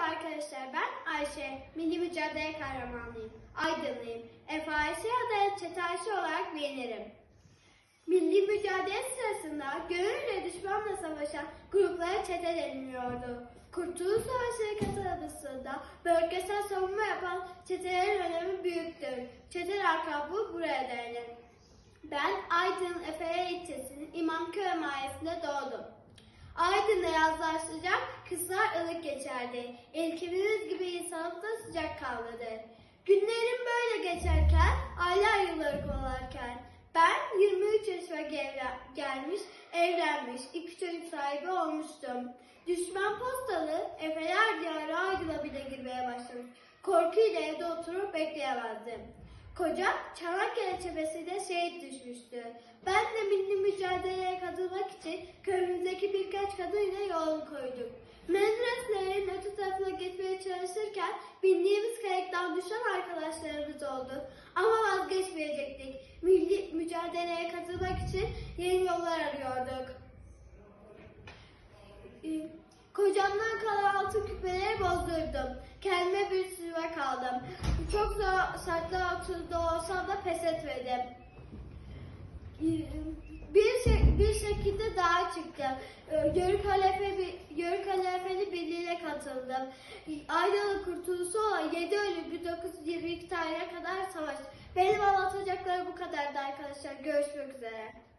arkadaşlar ben Ayşe. Milli Mücadele Kahramanıyım. Aydınlıyım. FAS ya da çetelsi olarak bilinirim. Milli mücadele sırasında gönüllü düşmanla savaşan gruplara çete deniliyordu. Kurtuluş Savaşı'na katıldığında bölgesel savunma yapan çetelerin önemi büyüktür. Çete lakabı buraya dayanır. Ben Aydın Efe ilçesinin İmamköy mahallesinde doğdum. Aydın'da yazlar sıcak, kışlar ılık geçerdi. Ülkemiz gibi insanlık da sıcak kalmadı. Günlerim böyle geçerken, aylar yılları kovalarken, ben 23 yaşıma gel- gelmiş, evlenmiş, iki çocuk sahibi olmuştum. Düşman postalı, Efeler diyarı Aydın'a bile girmeye başlamış. Korkuyla evde oturup bekleyemezdim. Kocam Çanakkale cephesinde şehit düşmüştü. Ben de milli mücadeleye katılmak için köyümüzdeki birkaç kadınla yol koyduk. Mendereslerin öte tarafına geçmeye çalışırken bindiğimiz kayıktan düşen arkadaşlarımız oldu. Ama vazgeçmeyecektik. Milli mücadeleye katılmak için yeni yollar arıyorduk. Ee, Kocamdan kalan altın küpeleri bozdurdum. Kendime bir sürüve kaldım. Çok zor saatler altında olsam da pes etmedim. Ee, Bir, şey, bir şekilde daha çıktım. Ee, Yörük Halefe, Yörük Halefeli Birliği'ne katıldım. Aydalı kurtuluşu olan 7 Eylül 1922 tarihine kadar savaş. Benim anlatacaklarım bu kadardı arkadaşlar. Görüşmek üzere.